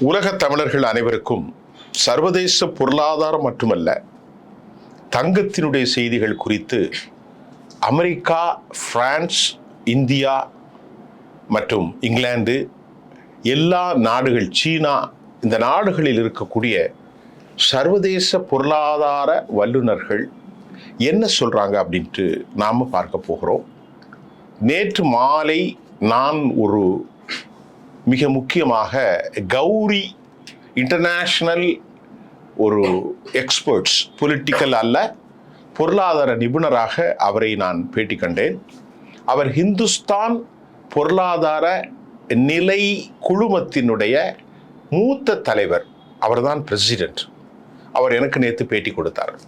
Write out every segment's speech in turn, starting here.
உலகத் தமிழர்கள் அனைவருக்கும் சர்வதேச பொருளாதாரம் மட்டுமல்ல தங்கத்தினுடைய செய்திகள் குறித்து அமெரிக்கா பிரான்ஸ் இந்தியா மற்றும் இங்கிலாந்து எல்லா நாடுகள் சீனா இந்த நாடுகளில் இருக்கக்கூடிய சர்வதேச பொருளாதார வல்லுநர்கள் என்ன சொல்கிறாங்க அப்படின்ட்டு நாம பார்க்க போகிறோம். நேற்று மாலை நான் ஒரு மிக முக்கியமாக கௌரி இன்டர்நேஷ்னல் ஒரு எக்ஸ்பர்ட்ஸ் பொலிட்டிக்கல் அல்ல பொருளாதார நிபுணராக அவரை நான் பேட்டி கண்டேன். அவர் ஹிந்துஸ்தான் பொருளாதார நிலை குழுமத்தினுடைய மூத்த தலைவர். அவர்தான் பிரசிடென்ட் அவர் எனக்கு நேற்று பேட்டி கொடுத்தார்.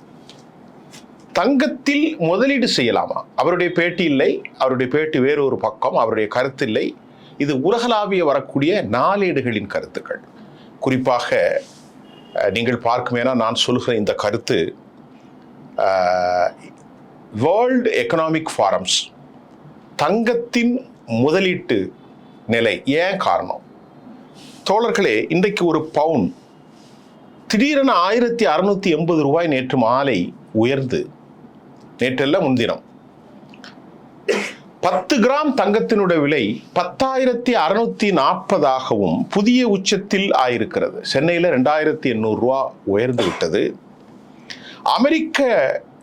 தங்கத்தில் முதலீடு செய்யலாமா? அவருடைய பேட்டி இல்லை அவருடைய பேட்டி வேறு ஒரு பக்கம் அவருடைய கருத்து இல்லை. இது உலகளாவிய வரக்கூடிய நாளேடுகளின் கருத்துக்கள். குறிப்பாக நீங்கள் பார்க்குமேனா நான் சொல்கிற இந்த கருத்து வேர்ல்டு எக்கனாமிக் ஃபாரம்ஸ் தங்கத்தின் முதலீட்டு நிலை ஏன் காரணம்? தோழர்களே இன்றைக்கு ஒரு பவுன் திடீரென ஆயிரத்தி அறநூற்றி எண்பது ரூபாய் நேற்று மாலை உயர்ந்து நேற்றெல்லாம் முன்தினம். பத்து கிராம் தங்கத்தினுடைய விலை பத்தாயிரத்தி அறுநூத்தி நாற்பதாகவும் புதிய உச்சத்தில் ஆயிருக்கிறது. சென்னையில் ரெண்டாயிரத்தி எண்ணூறுரூவா உயர்ந்து விட்டது. அமெரிக்க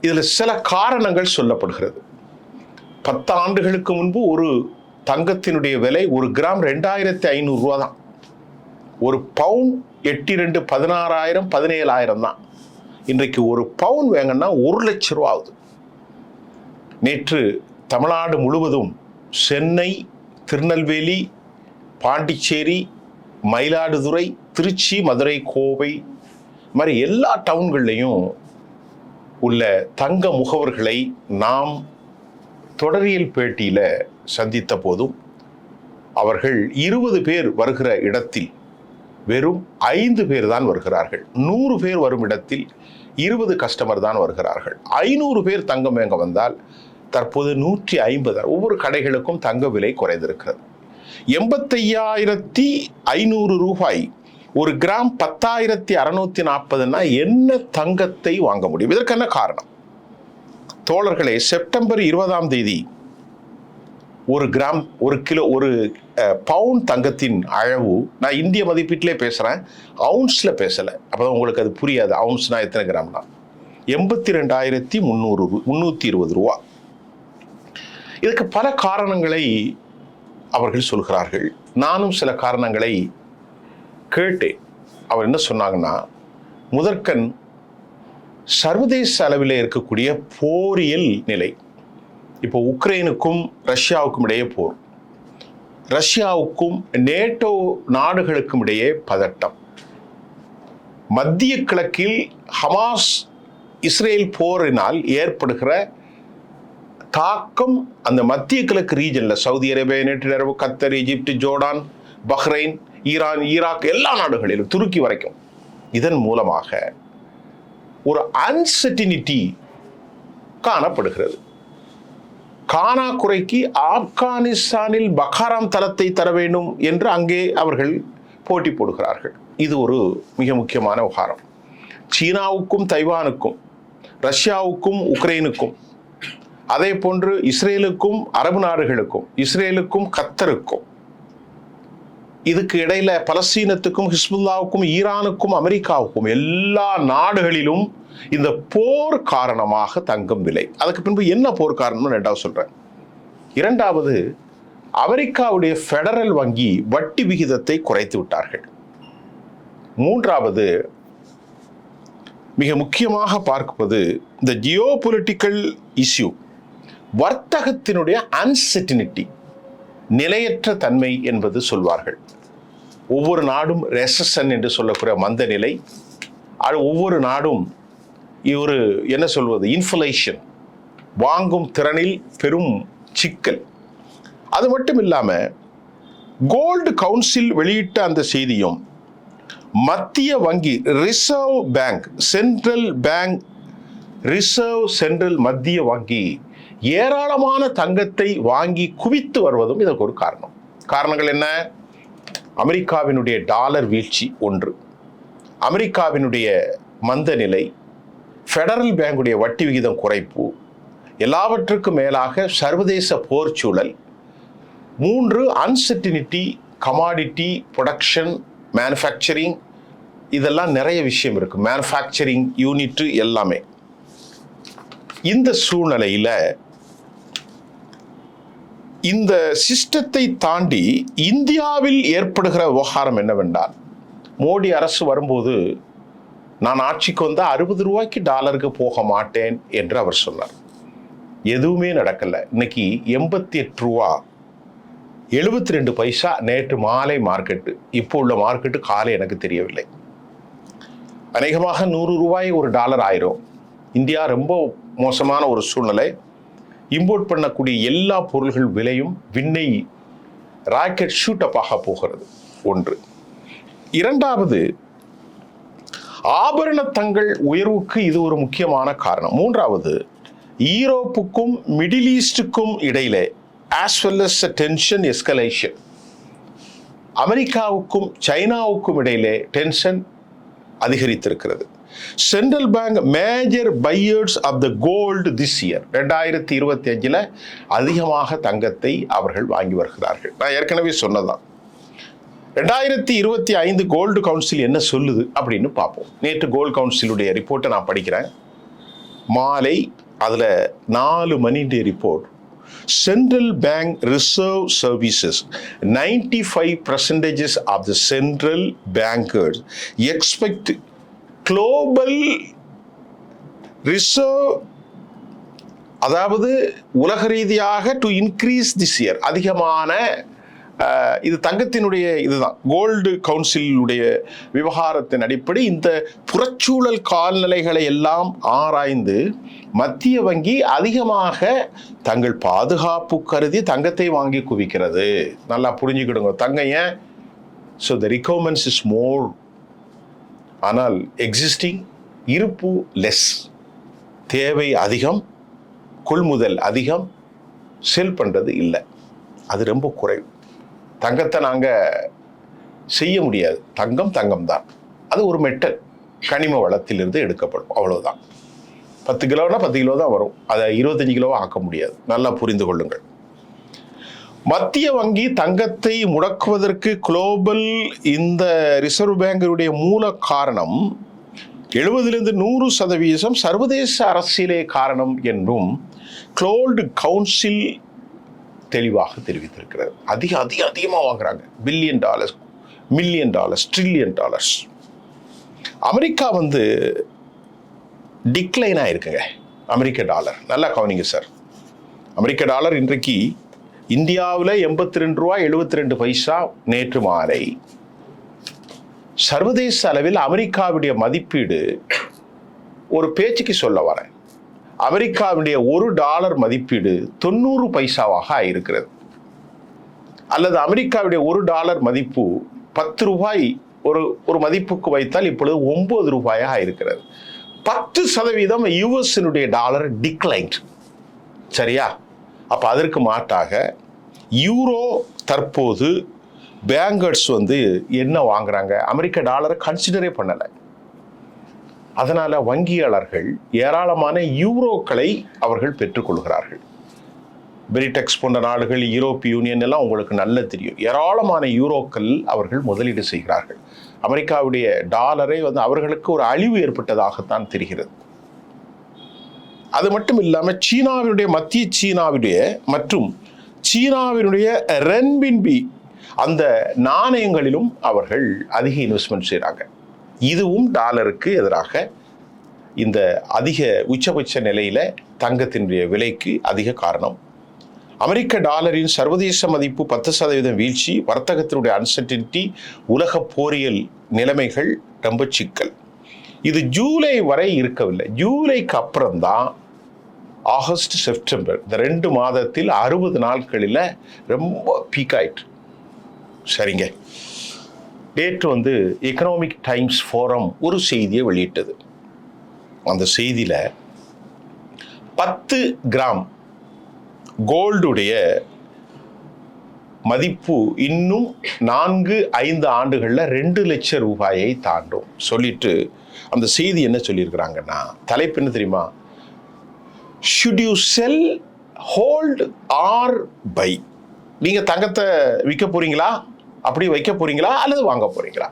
இதில் சில காரணங்கள் சொல்லப்படுகிறது. பத்து ஆண்டுகளுக்கு முன்பு ஒரு தங்கத்தினுடைய விலை ஒரு கிராம் ரெண்டாயிரத்தி ஐநூறுரூவா தான். ஒரு பவுன் எட்டு ரெண்டு பதினாறாயிரம் பதினேழாயிரம் தான். இன்றைக்கு ஒரு பவுன் வாங்கன்னா ஒரு லட்ச ரூபா ஆகுது. நேற்று தமிழ்நாடு முழுவதும் சென்னை திருநெல்வேலி பாண்டிச்சேரி மயிலாடுதுறை திருச்சி மதுரை கோவை இது மாதிரி எல்லா டவுன்கள்லையும் உள்ள தங்க முகவர்களை நாம் தொடரியல் பேட்டியில் சந்தித்த போதும் அவர்கள் இருபது பேர் வருகிற இடத்தில் வெறும் ஐந்து பேர் தான் வருகிறார்கள். நூறு பேர் வரும் இடத்தில் இருபது கஸ்டமர் தான் வருகிறார்கள். ஐநூறு பேர் தங்கம் வேங்க வந்தால் தற்போது நூற்றி ஐம்பது. ஒவ்வொரு கடைகளுக்கும் தங்க விலை குறைந்திருக்கிறது. எண்பத்தையாயிரத்தி ஐநூறு ரூபாய். ஒரு கிராம் பத்தாயிரத்தி அறநூற்றி நாற்பதுன்னா என்ன தங்கத்தை வாங்க முடியும்? இதற்கு என்ன காரணம்? தோழர்களே செப்டம்பர் இருபதாம் தேதி ஒரு கிராம் ஒரு கிலோ ஒரு பவுன் தங்கத்தின் அளவு நான் இந்திய மதிப்பீட்டிலே பேசுகிறேன் அவுன்ஸில் பேசலை. அப்போ உங்களுக்கு அது புரியாது. அவுன்ஸ்னால் எத்தனை கிராம்னா? எண்பத்தி ரெண்டாயிரத்தி முந்நூறு முந்நூற்றி இருபது ரூபா. இதுக்கு பல காரணங்களை அவர்கள் சொல்கிறார்கள். நானும் சில காரணங்களை கேட்டேன். அவர் என்ன சொன்னாங்கன்னா முதற்கண் சர்வதேச அளவில் இருக்கக்கூடிய போரியல் நிலை. இப்போ உக்ரைனுக்கும் ரஷ்யாவுக்கும் இடையே போர். ரஷ்யாவுக்கும் நேட்டோ நாடுகளுக்கும் இடையே பதட்டம். மத்திய கிழக்கில் ஹமாஸ் இஸ்ரேல் போரினால் ஏற்படுகிற தாக்கம் அந்த மத்திய கிழக்கு ரீஜனில் சவுதி அரேபியா யுனைடெட் அரபு Qatar Egypt Jordan Bahrain Iran Iraq எல்லா நாடுகளிலும் துருக்கி வரைக்கும். இதன் மூலமாக ஒரு அன்சர்டினிட்டி காணப்படுகிறது. கானா குறைக்கு ஆப்கானிஸ்தானில் பகாராம் தளத்தை தர வேண்டும் என்று அங்கே அவர்கள் போட்டி போடுகிறார்கள். இது ஒரு மிக முக்கியமான விவகாரம். சீனாவுக்கும் தைவானுக்கும் ரஷ்யாவுக்கும் உக்ரைனுக்கும் அதே போன்று இஸ்ரேலுக்கும் அரபு நாடுகளுக்கும் இஸ்ரேலுக்கும் கத்தருக்கும் இதுக்கு இடையில பலஸ்தீனத்துக்கும் ஹிஸ்புல்லாவுக்கும் ஈரானுக்கும் அமெரிக்காவுக்கும் எல்லா நாடுகளிலும் இந்த போர் காரணமாக தங்கம் விலை. அதுக்கு பின்பு என்ன போர் காரணம்னு ரெண்டாவது சொல்றேன். இரண்டாவது அமெரிக்காவுடைய ஃபெடரல் வங்கி வட்டி விகிதத்தை குறைத்து விட்டார்கள். மூன்றாவது மிக முக்கியமாக பார்ப்பது இந்த ஜியோ பொலிட்டிக்கல் இஷ்யூ வர்த்தகத்தினுடைய அன்சர்டினிட்டி நிலையற்ற தன்மை என்பது சொல்வார்கள். ஒவ்வொரு நாடும் ரெசன் என்று சொல்லக்கூடிய மந்த நிலை. அது ஒவ்வொரு நாடும் ஒரு என்ன சொல்வது? இன்ஃபுலேஷன் வாங்கும் திறனில் பெரும் சிக்கல். அது மட்டும் இல்லாமல் கோல்டு கவுன்சில் வெளியிட்ட அந்த செய்தியும் மத்திய வங்கி reserve bank central bank reserve central மத்திய வங்கி ஏராளமான தங்கத்தை வாங்கி குவித்து வருவதும் இதற்கு ஒரு காரணம். காரணங்கள் என்ன? அமெரிக்காவினுடைய டாலர் வீழ்ச்சி ஒன்று. அமெரிக்காவினுடைய மந்த நிலை ஃபெடரல் பேங்குடைய வட்டி விகிதம் குறைப்பு எல்லாவற்றுக்கும் மேலாக சர்வதேச போர் சூழல் மூன்று அன்சர்டினிட்டி கமாடிட்டி ப்ரொடக்ஷன் மேனுஃபேக்சரிங் இதெல்லாம் நிறைய விஷயம் இருக்குது மேனுஃபேக்சரிங் யூனிட்டு எல்லாமே. இந்த சூழ்நிலையில் இந்த சிஸ்டத்தை தாண்டி இந்தியாவில் ஏற்படுகிற விவகாரம் என்னவென்றால் மோடி அரசு வரும்போது நான் ஆட்சிக்கு வந்தால் அறுபது ரூபாய்க்கு டாலருக்கு போக மாட்டேன் என்று அவர் சொன்னார். எதுவுமே நடக்கல. இன்னைக்கு எண்பத்தி எட்டு ரூபா எழுபத்தி ரெண்டு பைசா நேற்று மாலை மார்க்கெட்டு இப்போ உள்ள மார்க்கெட்டு காலை எனக்கு தெரியவில்லை. அநேகமாக நூறு ரூபாய் ஒரு டாலர் ஆயிரும். இந்தியா ரொம்ப மோசமான ஒரு சூழ்நிலை. இம்போர்ட் பண்ணக்கூடிய எல்லா பொருள்கள் விலையும் விண்ணை ராக்கெட் ஷூட்டப்பாக போகிறது. ஒன்று. இரண்டாவது ஆபரண தங்கள் உயர்வுக்கு இது ஒரு முக்கியமான காரணம். மூன்றாவது ஈரோப்புக்கும் மிடில் ஈஸ்டுக்கும் இடையிலே as well as tension escalation அமெரிக்காவுக்கும் சைனாவுக்கும் இடையிலே டென்ஷன் அதிகரித்திருக்கிறது. Central bank major buyers of the gold this year ரெண்டாயிரத்தி இருபத்தி அஞ்சில் அதிகமாக தங்கத்தை அவர்கள் வாங்கி வருகிறார்கள். நான் ஏற்கனவே சொன்னதான் ரெண்டாயிரத்தி இருபத்தி ஐந்து கோல்டு கவுன்சில் என்ன சொல்லுது அப்படின்னு பார்ப்போம். நேற்று கோல்டு கவுன்சிலுடைய ரிப்போர்ட்டை நான் படிக்கிறேன். மாலை அதில் நாலு மணிடைய report central bank reserve services ninety five percentages of the central bankers expect global reserve அதாவது உலக ரீதியாக டு இன்க்ரீஸ் திஸ் இயர் அதிகமான இது தங்கத்தினுடைய இதுதான் கோல்டு கவுன்சிலுடைய விவகாரத்தின் அடிப்படை இந்த புறச்சூழல் கால்நிலைகளை எல்லாம் ஆராய்ந்து மத்திய வங்கி அதிகமாக தங்கள் பாதுகாப்பு கருதி தங்கத்தை வாங்கி குவிக்கிறது. நல்லா புரிஞ்சுக்கிடுங்க தங்கம் ஏன்? ஸோ த ரிகவர்மெண்ட்ஸ் இஸ் மோர் ஆனால் எக்ஸிஸ்டிங் இருப்பு லெஸ் தேவை அதிகம் கொள்முதல் அதிகம் செல் பண்ணுறது இல்லை. அது ரொம்ப குறைவு. தங்கத்தை நாங்கள் செய்ய முடியாது. தங்கம் தங்கம் தான் அது ஒரு மெட்டல். கனிம வளத்திலிருந்து எடுக்கப்படும். அவ்வளோதான் பத்து கிலோனா பத்து கிலோ தான் வரும். அதை இருபத்தஞ்சி கிலோவாக ஆக்க முடியாது. நல்லா புரிந்து கொள்ளுங்கள். மத்திய வங்கி தங்கத்தை முடக்குவதற்கு குளோபல் இந்த ரிசர்வ் பேங்கினுடைய மூல காரணம் எழுபதிலிருந்து நூறு சதவீதம் சர்வதேச அரசியலே காரணம் என்றும் குளோல்டு கவுன்சில் தெளிவாக தெரிவித்திருக்கிறது. அதிக அதிக அதிகமாக வாங்குறாங்க. Billion dollars million dollars trillion dollars America வந்து டிக்ளைன் இருக்குங்க அமெரிக்க டாலர் நல்லா கவனிங்க சார் அமெரிக்க டாலர் இன்றைக்கு இந்தியாவில் எண்பத்தி ரெண்டு ரூபா எழுபத்தி ரெண்டு பைசா நேற்று மாலை. சர்வதேச அளவில் அமெரிக்காவுடைய மதிப்பீடு ஒரு பேச்சுக்கு சொல்ல வரேன். அமெரிக்காவுடைய ஒரு டாலர் மதிப்பீடு தொண்ணூறு பைசாவாக ஆயிருக்கிறது. அல்லது அமெரிக்காவுடைய ஒரு டாலர் மதிப்பு பத்து ரூபாய் ஒரு ஒரு மதிப்புக்கு வைத்தால் இப்பொழுது ஒன்பது ரூபாயாக இருக்கிறது பத்து சதவீதம் யூஎஸ்னுடைய டாலர் டிக்ளைன்ட். சரியா? அப்போ அதற்கு மாட்டாக யூரோ தற்போது பேங்கர்ஸ் வந்து என்ன வாங்குறாங்க? அமெரிக்க டாலரை கன்சிடரே பண்ணலை. அதனால் வங்கியாளர்கள் ஏராளமான யூரோக்களை அவர்கள் பெற்றுக்கொள்கிறார்கள். பிரிடெக்ஸ் போன்ற நாடுகள் யூரோப்பிய யூனியன் எல்லாம் உங்களுக்கு நல்ல தெரியும். ஏராளமான யூரோக்கள் அவர்கள் முதலீடு செய்கிறார்கள். அமெரிக்காவுடைய டாலரை வந்து அவர்களுக்கு ஒரு அழிவு ஏற்பட்டதாகத்தான் தெரிகிறது. அது மட்டும் இல்லாமல் சீனாவினுடைய மத்திய சீனாவுடைய மற்றும் சீனாவினுடைய ரென்பின்பி அந்த நாணயங்களிலும் அவர்கள் அதிக இன்வெஸ்ட்மெண்ட் செய்கிறாங்க இதுவும் டாலருக்கு எதிராக இந்த அதிக உச்சபட்ச நிலையில் தங்கத்தினுடைய விலைக்கு அதிக காரணம். அமெரிக்க டாலரின் சர்வதேச மதிப்பு பத்து சதவீதம் வீழ்ச்சி வர்த்தகத்தினுடைய அன்சர்டினிட்டி உலக போரியல் நிலைமைகள் ரொம்ப சிக்கல். இது ஜூலை வரை இருக்கவில்லை. ஜூலைக்கு அப்புறம்தான் ஆகஸ்ட் செப்டம்பர். இந்த ரெண்டு மாதத்தில் அறுபது நாட்களில் ரொம்ப பீக் ஆயிட்டு சரிங்க. நேற்று வந்து எக்கனாமிக் டைம்ஸ் ஃபோரம் ஒரு செய்தியை வெளியிட்டது. அந்த செய்தியில் பத்து கிராம் கோல்டுடைய மதிப்பு இன்னும் நான்கு ஐந்து ஆண்டுகளில் ரெண்டு லட்சம் ரூபாயை தாண்டும். சொல்லிட்டு அந்த செய்தி என்ன சொல்லியிருக்கிறாங்கன்னா தலைப்பு என்ன தெரியுமா? Should you sell hold or buy நீங்கள் தங்கத்தை விற்க போறீங்களா? அப்படி வைக்க போறீங்களா? அல்லது வாங்க போறீங்களா?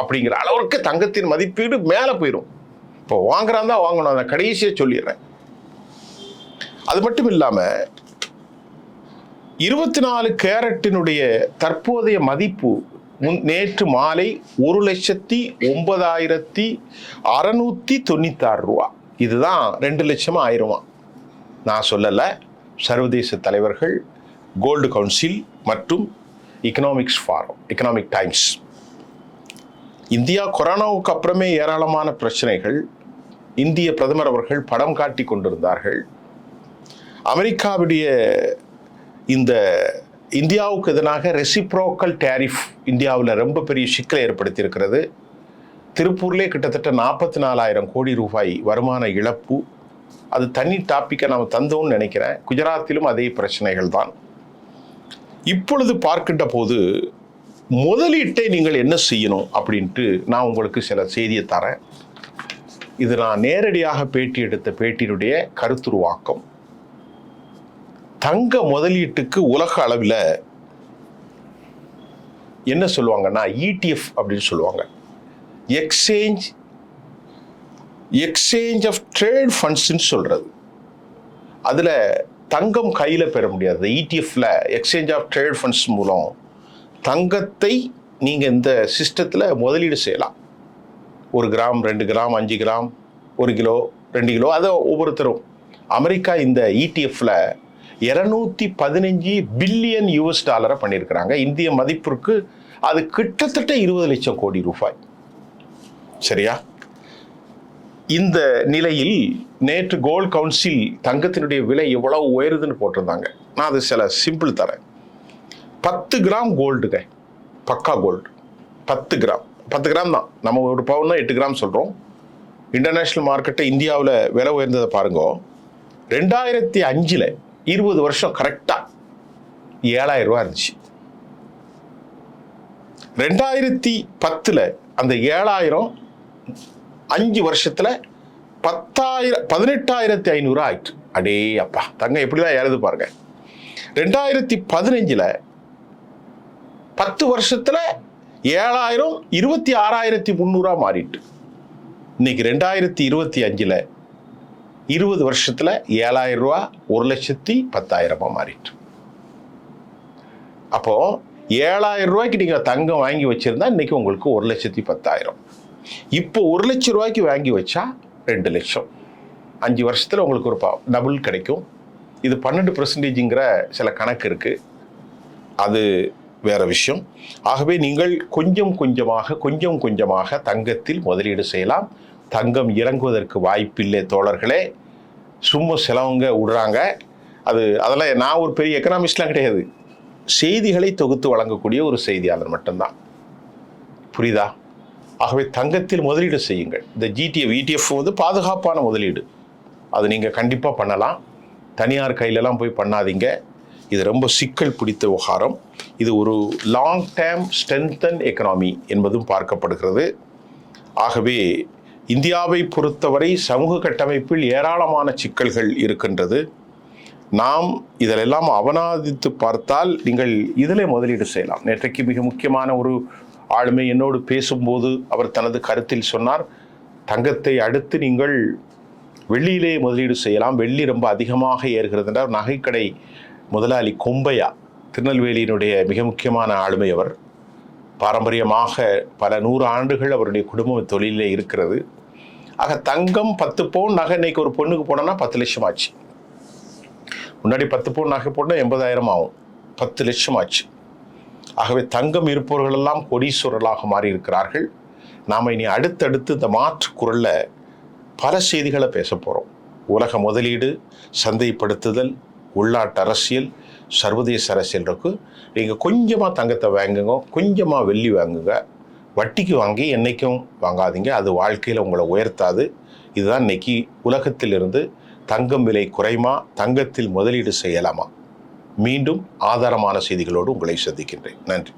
அப்படிங்கிற அளவுக்கு தங்கத்தின் மதிப்பீடு மேலே போயிடும் இப்போ வாங்குறான் தான் வாங்கணும். அதை கடைசியாக சொல்லிடுறேன். அது மட்டும் இல்லாமல் இருபத்தி நாலு கேரட்டினுடைய தற்போதைய மதிப்பு முன் நேற்று மாலை ஒரு லட்சத்தி ஒன்பதாயிரத்தி அறநூற்றி தொண்ணூத்தாறு ரூபா. இதுதான் ரெண்டு லட்சமாக ஆயிரம்? ரூபா நான் சொல்லலை. சர்வதேச தலைவர்கள் கோல்டு கவுன்சில் மற்றும் economics forum economic times India கொரோனாவுக்கு அப்புறமே ஏராளமான பிரச்சனைகள் இந்திய பிரதமர் அவர்கள் படம் காட்டி கொண்டிருந்தார்கள். அமெரிக்காவுடைய இந்த இந்தியாவுக்கு எதிராக ரெசிப்ரோக்கல் டேரிஃப் இந்தியாவில் ரொம்ப பெரிய சிக்கலை ஏற்படுத்தியிருக்கிறது. திருப்பூர்லேயே கிட்டத்தட்ட நாற்பத்தி நாலாயிரம் கோடி ரூபாய் வருமான இழப்பு அது தனி டாப்பிக்கை நாம் தந்தோம்னு நினைக்கிறேன். குஜராத்திலும் அதே பிரச்சனைகள் தான். இப்பொழுது பார்க்கின்ற போது முதலீட்டை நீங்கள் என்ன செய்யணும் அப்படின்ட்டு நான் உங்களுக்கு சில செய்தியை தரேன். இது நான் நேரடியாக பேட்டி எடுத்த பேட்டியினுடைய கருத்துருவாக்கம். தங்க முதலீட்டுக்கு உலக அளவில் என்ன சொல்லுவாங்கன்னா இடிஎஃப் அப்படின்னு சொல்லுவாங்க. எக்ஸ்சேஞ்ச் எக்ஸ்சேஞ்ச் ஆஃப் ட்ரேட் ஃபண்ட்ஸ்ன்னு சொல்கிறது அதில் தங்கம் கையில் பெற முடியாது. இடிஎஃப்ல எக்ஸ்சேஞ்ச் ஆஃப் ட்ரேட் ஃபண்ட்ஸ் மூலம் தங்கத்தை நீங்கள் இந்த சிஸ்டத்தில் முதலீடு செய்யலாம். ஒரு கிராம் ரெண்டு கிராம் அஞ்சு கிராம் ஒரு கிலோ ரெண்டு கிலோ அதை ஒவ்வொருத்தரும். அமெரிக்கா இந்த E இடிஎஃப்ல இரநூத்தி பதினஞ்சு பில்லியன் யூஎஸ் டாலரை பண்ணியிருக்கிறாங்க. இந்திய மதிப்பிற்கு அது கிட்டத்தட்ட இருபது லட்சம் கோடி ரூபாய். சரியா? இந்த நிலையில் நேற்று கோல்ட் கவுன்சில் தங்கத்தினுடைய விலை எவ்வளவு உயருதுன்னு போட்டிருந்தாங்க. நான் அது சில சிம்பிள் தரேன். பத்து கிராம் கோல்டுங்க பக்கா கோல்டு பத்து கிராம். பத்து கிராம் தான். நம்ம ஒரு பவுன்னா எட்டு கிராம் சொல்கிறோம் இன்டர்நேஷ்னல் மார்க்கெட்டை இந்தியாவில் விலை உயர்ந்ததை பாருங்க. ரெண்டாயிரத்தி அஞ்சில் இருபது வருஷம் கரெக்டாக ஏழாயிரம் ரூபா இருந்துச்சு. ரெண்டாயிரத்தி பத்தில் அந்த ஏழாயிரம் அஞ்சு வருஷத்தில் பத்தாயிரம் பதினெட்டாயிரத்தி ஐநூறு ஆயிட்டு அடே அப்பா தங்கம் எப்படி தான் ஏறுது பாருங்க. ரெண்டாயிரத்தி பதினஞ்சில் பத்து வருஷத்தில் ஏழாயிரம் இருபத்தி ஆறாயிரத்தி முந்நூறாக மாறிட்டு இன்னைக்கு ரெண்டாயிரத்தி இருபத்தி அஞ்சில் இருபது வருஷத்தில் ஏழாயிரம் ரூபா ஒரு லட்சத்தி பத்தாயிரமாக மாறிட்டு அப்போது ஏழாயிரம் ரூபாய்க்கு நீங்கள் தங்கம் வாங்கி வச்சுருந்தா இன்னைக்கு உங்களுக்கு ஒரு லட்சத்தி பத்தாயிரம். இப்போ ஒரு லட்சம் ரூபாய்க்கு வாங்கி வச்சா ரெண்டு லட்சம். அஞ்சு வருஷத்தில் உங்களுக்கு ஒரு டபுள் கிடைக்கும். இது பன்னெண்டு பர்சன்டேஜுங்கிற சில கணக்கு இருக்குது அது வேறு விஷயம். ஆகவே நீங்கள் கொஞ்சம் கொஞ்சமாக கொஞ்சம் கொஞ்சமாக தங்கத்தில் முதலீடு செய்யலாம். தங்கம் இறங்குவதற்கு வாய்ப்பில்லை தோழர்களே. சும்மா சிலவங்க விடுறாங்க. அது அதெல்லாம் நான் ஒரு பெரிய எக்கனாமிஸ்ட்லாம் கிடையாது. செய்திகளை தொகுத்து வழங்கக்கூடிய ஒரு செய்தியாளர் மட்டும்தான். புரியுதா? ஆகவே தங்கத்தில் முதலீடு செய்யுங்கள். இந்த ஜிடிஎஃப் இடிஎஃப் வந்து பாதுகாப்பான முதலீடு. அது நீங்கள் கண்டிப்பாக பண்ணலாம். தனியார் கையிலலாம் போய் பண்ணாதீங்க. இது ரொம்ப சிக்கல் பிடித்த விவகாரம். இது ஒரு லாங் டேர்ம் ஸ்ட்ரென்தன் எக்கனாமி என்பதும் பார்க்கப்படுகிறது. ஆகவே இந்தியாவை பொறுத்தவரை சமூக கட்டமைப்பில் ஏராளமான சிக்கல்கள் இருக்கின்றது. நாம் இதிலெல்லாம் அவனாதித்து பார்த்தால் நீங்கள் இதில் முதலீடு செய்யலாம். நேற்றைக்கு மிக முக்கியமான ஒரு ஆளுமை என்னோடு பேசும்போது அவர் தனது கருத்தில் சொன்னார் தங்கத்தை அடுத்து நீங்கள் வெள்ளியிலே முதலீடு செய்யலாம். வெள்ளி ரொம்ப அதிகமாக ஏறுகிறது என்றார். நகைக்கடை முதலாளி கொம்பையா திருநெல்வேலியினுடைய மிக முக்கியமான ஆளுமை அவர். பாரம்பரியமாக பல நூறு ஆண்டுகள் அவருடைய குடும்ப தொழிலே இருக்கிறது. ஆக தங்கம் பத்து பவுன் நகை இன்னைக்கு ஒரு பொண்ணுக்கு போனோன்னா பத்து லட்சம் ஆச்சு முன்னாடி பத்து பவுன் நகை போட்டால் எண்பதாயிரம் ஆகும். பத்து லட்சம் ஆச்சு ஆகவே தங்கம் இருப்பவர்களெல்லாம் கோடீஸ்வரர்களாக மாறி இருக்கிறார்கள் நாம் இனி அடுத்தடுத்து இந்த மாற்று குரலில் பல செய்திகளை பேச போகிறோம் உலக முதலீடு சந்தைப்படுத்துதல் உள்நாட்டு அரசியல் சர்வதேச அரசியல் இருக்கும் நீங்கள் கொஞ்சமாக தங்கத்தை வாங்குங்க கொஞ்சமாக வெள்ளி வாங்குங்க. வட்டிக்கு வாங்கி என்றைக்கும் வாங்காதீங்க. அது வாழ்க்கையில் உங்களை உயர்த்தாது. இதுதான் இன்னைக்கு உலகத்திலிருந்து தங்கம் விலை குறையுமா? தங்கத்தில் முதலீடு செய்யலாமா? மீண்டும் ஆதாரமான செய்திகளோடு உங்களை சந்திக்கின்றேன். நன்றி.